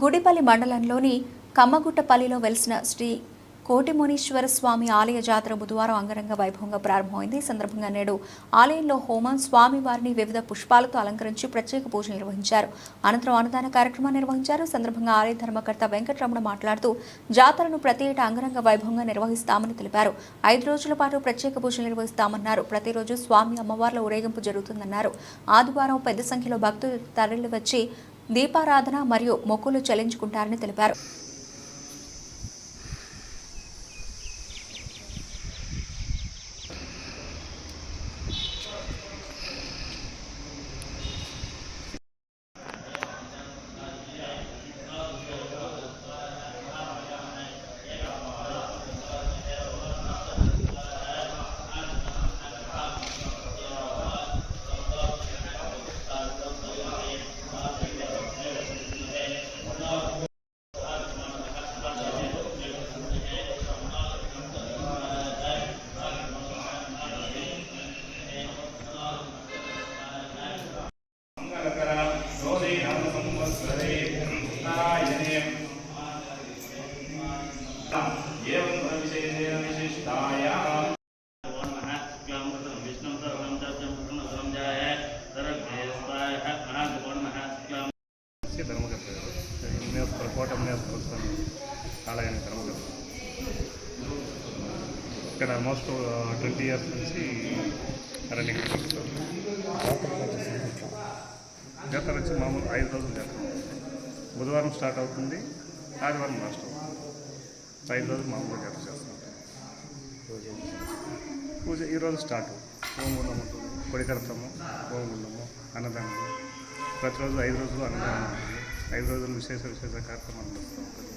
గుడిపల్లి మండలంలోని కమ్మగుట్టపల్లిలో వెలిసిన శ్రీ కోటిమునీశ్వర స్వామి ఆలయ జాతర బుధవారం అంగరంగ వైభవంగా ప్రారంభమైంది. ఈ సందర్భంగా నేడు ఆలయంలో హోమం స్వామివారిని వివిధ పుష్పాలతో అలంకరించి ప్రత్యేక పూజలు నిర్వహించారు. అనంతరం అన్నదాన కార్యక్రమాన్ని నిర్వహించారు. సందర్భంగా ఆలయ ధర్మకర్త వెంకటరమణ మాట్లాడుతూ జాతరను ప్రతి ఏటా అంగరంగ వైభవంగా నిర్వహిస్తామని తెలిపారు. ఐదు రోజుల పాటు ప్రత్యేక పూజలు నిర్వహిస్తామన్నారు. ప్రతిరోజు స్వామి అమ్మవార్ల ఊరేగింపు జరుగుతుందన్నారు. ఆదివారం పెద్ద సంఖ్యలో భక్తులు తరలి వచ్చి దీపారాధన మరియు మొక్కులు చెల్లించుకుంటారని తెలిపారు. కోట నియోజకవర్గ ఆలయానికి ఇక్కడ ఆల్మోస్ట్ ట్వంటీ ఇయర్స్ నుంచి రన్నింగ్ జాతర వచ్చి మామూలు ఐదు రోజులు జాతర. బుధవారం స్టార్ట్ అవుతుంది ఆదివారం లాస్ట్ అవుతుంది. ఐదు రోజులు మామూలు జాతర చేస్తాం పూజ ఈరోజు స్టార్ట్ హోమగుండం ఉంటుంది కొడికడతాము హోమగుండము అన్నదానము. ప్రతిరోజు ఐదు రోజులు అన్నదానం. ఉంటుంది ఐదు రోజులు విశేష విశేష కార్యక్రమాలు నడుస్తూ ఉంటుంది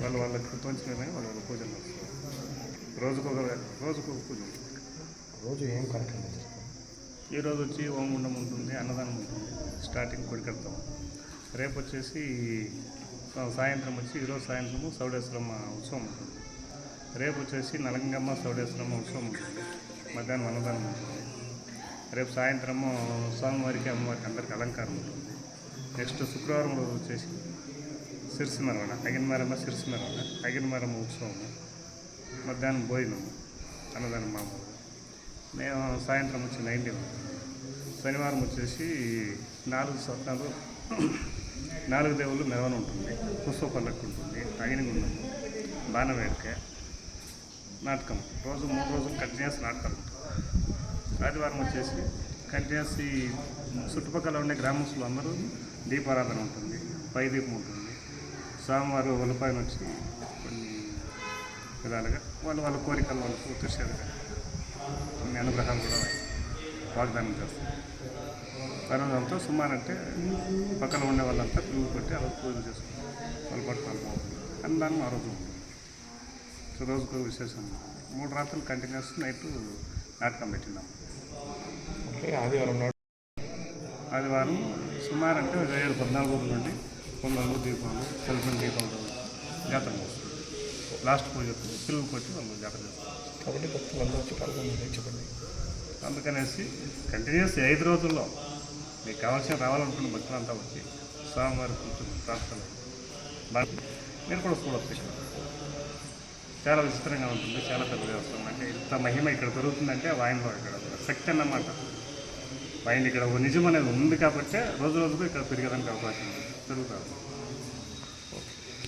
వాళ్ళు వాళ్ళ కృతవంచిన వాళ్ళ వాళ్ళ పూజలు నడుస్తారు రోజుకొక రోజుకొక పూజ ఉంటుంది. రోజు ఏం కార్యక్రమం చేస్తారు? ఈ రోజు వచ్చి హోమగుండం ఉంటుంది అన్నదానం ఉంటుంది స్టార్టింగ్ కొడికడతాం రేపు వచ్చేసి సాయంత్రం వచ్చి ఈరోజు సాయంత్రము సౌడేశ్వరమ్మ ఉత్సవం ఉంటుంది. రేపు వచ్చేసి నలంగమ్మ సౌడేశ్వరమ్మ ఉత్సవం ఉంటుంది. మధ్యాహ్నం అన్నదానం ఉంటుంది. రేపు సాయంత్రము స్వామివారికి అమ్మవారికి అందరికి అలంకారం ఉంటుంది. నెక్స్ట్ శుక్రవారం రోజు వచ్చేసి సిరిసిమరవణ అగినమరమ్మ సిరిసిమరవణ అగినమరమ్మ ఉత్సవం మధ్యాహ్నం భోజనము? అన్నదానం మామూలు. మేము సాయంత్రం వచ్చి నైన్ శనివారం వచ్చేసి నాలుగు స్వప్నాలు నాలుగు దేవుళ్ళు మెరవన ఉంటుంది. పుష్ప పల్లకి ఉంటుంది. అగినగుండము బాణ వేడుక నాటకం. రోజు మూడు రోజులు కంటిన్యూస్ నాటకం. ఉంటుంది ఆదివారం వచ్చేసి కంటిన్యూస్ ఈ చుట్టుపక్కల ఉండే గ్రామస్తులు అందరూ దీపారాధన ఉంటుంది పై దీపం ఉంటుంది. స్వామివారు ఒలిపాయన వచ్చి కొన్ని విధాలుగా వాళ్ళు వాళ్ళ కోరికలు వాళ్ళు పూర్తి చేసేదిగా కొన్ని అనుగ్రహాలు కూడా వాగ్దానం చేస్తారు. పర్వదంతో సుమారు అంటే పక్కన ఉండే వాళ్ళంతా పిల్లలు కొట్టి అలా పూజ చేసుకుంటారు. వాళ్ళు పట్టుకోవాలి అన్నదానం ఆ రోజు ఉంటుంది. సో రోజుకు విశేషం మూడు రాత్రులు కంటిన్యూస్ నైట్ నాటకం పెట్టినాం. ఆదివారం ఆదివారం సుమారు అంటే ఒక ఏడు పద్నాలుగు రోజుల నుండి పొంగలు దీపాలు సెల్ఫన్ దీపాలు జాతర లాస్ట్ పూజ పిల్లలు కొట్టి వాళ్ళు జాతర చేస్తారు. కాబట్టి భక్తులందరూ వచ్చి చెప్పండి. అందుకనేసి కంటిన్యూస్ ఐదు రోజుల్లో మీకు కావాల్సిన రావాలనుకున్న భక్తులంతా వచ్చి స్వామివారి కూర్చొని ప్రార్థన. నేను కూడా చూడవచ్చు చాలా విచిత్రంగా ఉంటుంది చాలా పెద్ద దేవస్థానం అంటే ఇంత మహిమ ఇక్కడ దొరుకుతుందంటే వాయిన్లో ఇక్కడ. శక్తి అన్నమాట. మైండ్ ఇక్కడ ఒక నిజం అనేది ఉంది కాబట్టి రోజు రోజుకు ఇక్కడ పెరిగేదానికి అవకాశం ఉంది. పెరుగుతారు